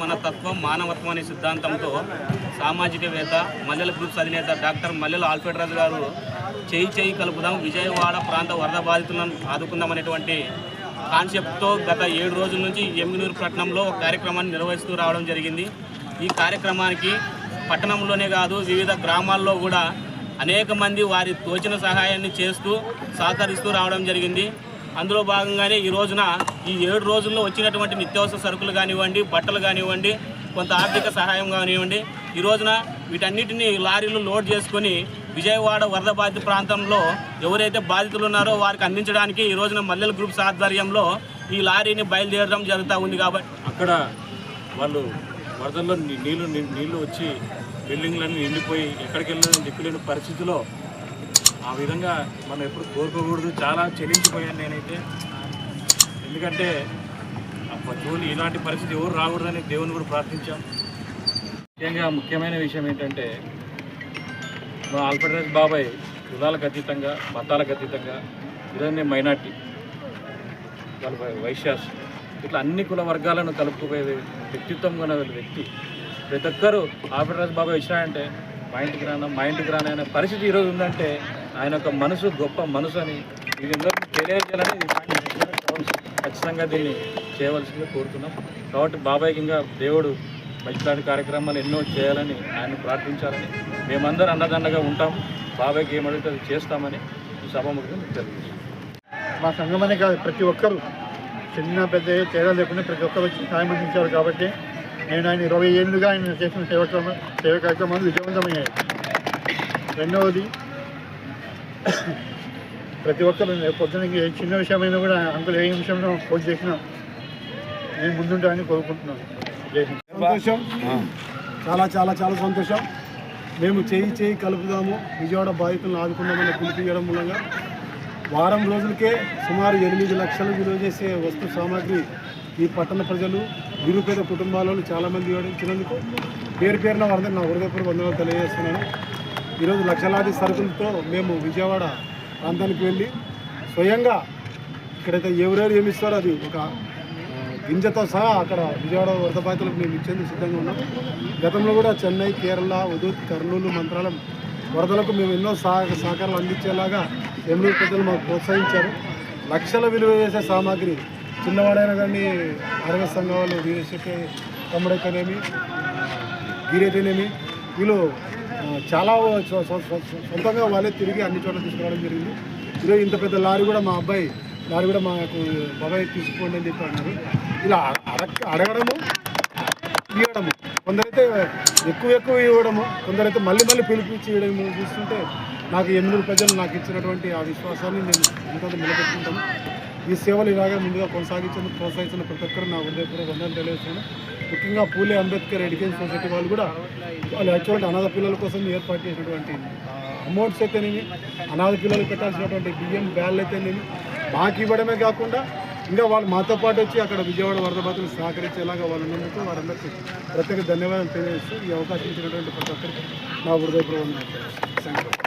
మన తత్వం మానవత్వం అనే సిద్ధాంతంతో సామాజికవేత్త మల్లెల గ్రూప్స్ అధినేత డాక్టర్ మల్లెల ఆల్ఫ్రెడ్ గారు చేయి చేయి కలుపుదాం విజయవాడ ప్రాంత వరద బాధితులను ఆదుకుందాం అనేటువంటి కాన్సెప్ట్తో గత ఏడు రోజుల నుంచి ఎమ్మినూరు పట్టణంలో ఒక కార్యక్రమాన్ని నిర్వహిస్తూ రావడం జరిగింది. ఈ కార్యక్రమానికి పట్టణంలోనే కాదు వివిధ గ్రామాల్లో కూడా అనేక మంది వారి తోచిన సహాయాన్ని చేస్తూ సహకరిస్తూ రావడం జరిగింది. అందులో భాగంగానే ఈ రోజున ఈ ఏడు రోజుల్లో వచ్చినటువంటి నిత్యావసర సరుకులు కానివ్వండి బట్టలు కానివ్వండి కొంత ఆర్థిక సహాయం కానివ్వండి ఈ రోజున వీటన్నిటిని లారీలు లోడ్ చేసుకొని విజయవాడ వరద బాధిత ప్రాంతంలో ఎవరైతే బాధితులు ఉన్నారో వారికి అందించడానికి ఈ రోజున మల్లెల గ్రూప్స్ ఆధ్వర్యంలో ఈ లారీని బయలుదేరడం జరుగుతూ ఉంది కాబట్టి అక్కడ వాళ్ళు వరదల్లో నీళ్ళు నీళ్ళు నీళ్ళు వచ్చి బిల్డింగ్లన్నీ నిండిపోయి ఎక్కడికి వెళ్ళిన దిక్కులేని పరిస్థితిలో ఆ విధంగా మనం ఎప్పుడు కోరుకోకూడదు. చాలా చెల్లించిపోయాను నేనైతే. ఎందుకంటే పశువులు ఇలాంటి పరిస్థితి ఎవరు రాకూడదని దేవుని కూడా ప్రార్థించాం. ముఖ్యంగా ముఖ్యమైన విషయం ఏంటంటే మా ఆల్ఫ్రెడ్ బాబాయ్ కులాలకు అతీతంగా మతాలకు అతీతంగా ఇదన్నీ మైనార్టీ వాళ్ళ వైశ్యాస్ ఇట్లా అన్ని కుల వర్గాలను కలుపుకుపోయే వ్యక్తిత్వం గల వ్యక్తి. ప్రతి ఒక్కరు ఆపరాజు బాబాయ్ విషయాలంటే మా ఇంటికి రానా మా ఇంటికి రానా అనే పరిస్థితి ఈరోజు ఉందంటే ఆయన యొక్క మనసు గొప్ప మనసు అని వీళ్ళందరికీ తెలియజేయాలని ఖచ్చితంగా దీన్ని చేయవలసిందిగా కోరుతున్నాం. కాబట్టి బాబాయ్కి ఇంకా దేవుడు మంచిలాంటి కార్యక్రమాలు ఎన్నో చేయాలని ఆయన ప్రార్థించాలని మేమందరం అన్నదండగా ఉంటాం. బాబాయ్కి ఏమడితే అది చేస్తామని ఈ తెలియజేస్తాం మా సంఘమనే కాదు ప్రతి ఒక్కరు చిన్న పెద్ద తేడా లేకుండా ప్రతి ఒక్కరు వచ్చి సాయం అందించారు కాబట్టి నేను ఆయన ఇరవై ఏళ్ళుగా ఆయన చేసిన సేవ సేవ కార్యక్రమాలు విజయవంతమయ్యాయి. రెండవది ప్రతి ఒక్కరు పొద్దున ఏ చిన్న విషయమైనా కూడా అంకులు ఏ విషయంలో ఫోన్ చేసినా నేను ముందుంటానని కోరుకుంటున్నాను. సంతోషం. చాలా చాలా చాలా సంతోషం. మేము చేయి చేయి కలుపుదాము. విజయవాడ బాధితులను ఆదుకుందామని పిలిపియడం మూలంగా వారం రోజులకే సుమారు ఎనిమిది లక్షలు విలువ చేసే వస్తు సామాగ్రి ఈ పట్టణ ప్రజలు నిరుపేద కుటుంబాలలో చాలామంది ఇచ్చినందుకు పేరు పేరున వారందరూ నా హృదయపూర్వక వందనాలు తెలియజేస్తున్నాను. ఈరోజు లక్షలాది సరుకులతో మేము విజయవాడ ప్రాంతానికి వెళ్ళి స్వయంగా ఇక్కడైతే ఎవరెవరు ఏమి ఇస్తారో అది ఒక గింజతో సహా అక్కడ విజయవాడ వరద బాధితులకు మేము ఇచ్చేందుకు సిద్ధంగా ఉన్నాం. గతంలో కూడా చెన్నై కేరళ ఉదూత్ కర్నూలు మంత్రాలయం వరదలకు మేము ఎన్నో సహాయక సహకారాలు అందించేలాగా ఎమ్మెల్యే ప్రజలు మాకు ప్రోత్సహించారు. లక్షల విలువ చేసే సామాగ్రి చిన్నవాడైనా కానీ అరవై సంఘాలు వీరేశ్వరి తమ్ముడైతేనేమి గిరైతేనేమి వీళ్ళు చాలా సొంతంగా వాళ్ళే తిరిగి అన్ని చోట్ల తీసుకురావడం జరిగింది. ఈరోజు ఇంత పెద్ద లారీ కూడా మా అబ్బాయి లారీ కూడా మాకు బాబాయ్ తీసుకోండి అని చెప్పి అన్నారు. ఇలా అడగ అడగడము ఇవ్వడము కొందరైతే ఎక్కువ ఎక్కువ ఇవ్వడము కొందరైతే మళ్ళీ మళ్ళీ పిలిపించి ఇవ్వడము చూస్తుంటే నాకు ఎనిమిది ప్రజలు నాకు ఇచ్చినటువంటి ఆ విశ్వాసాన్ని నేను ఇంత నిలబెట్టుకుంటాను. ఈ సేవలు ఇలాగే ముందుగా కొనసాగించేందుకు ప్రోత్సహించిన ప్రతి ఒక్కరు నా హృదయపూర్వక వందలు తెలియజేస్తున్నాను. ముఖ్యంగా పూలే అంబేద్కర్ ఎడ్యుకేషన్ సొసైటీ వాళ్ళు కూడా వాళ్ళు యాక్చువల్గా అనాథ పిల్లల కోసం ఏర్పాటు చేసినటువంటి అమౌంట్స్ అయితేనేమి అనాథ పిల్లలకు పెట్టాల్సినటువంటి బియ్యం బ్యాళ్ళు అయితేనేమి మాకు ఇవ్వడమే కాకుండా ఇంకా వాళ్ళు మాతో పాటు వచ్చి అక్కడ విజయవాడ వరద బాధలు సహకరించేలాగా వాళ్ళు ఉన్నందుకు వారందరికీ ప్రత్యేక ధన్యవాదాలు తెలియజేస్తూ ఈ అవకాశం ఇచ్చినటువంటి ప్రతి ఒక్కరికి నా హృదయపూర్వక థ్యాంక్ యూ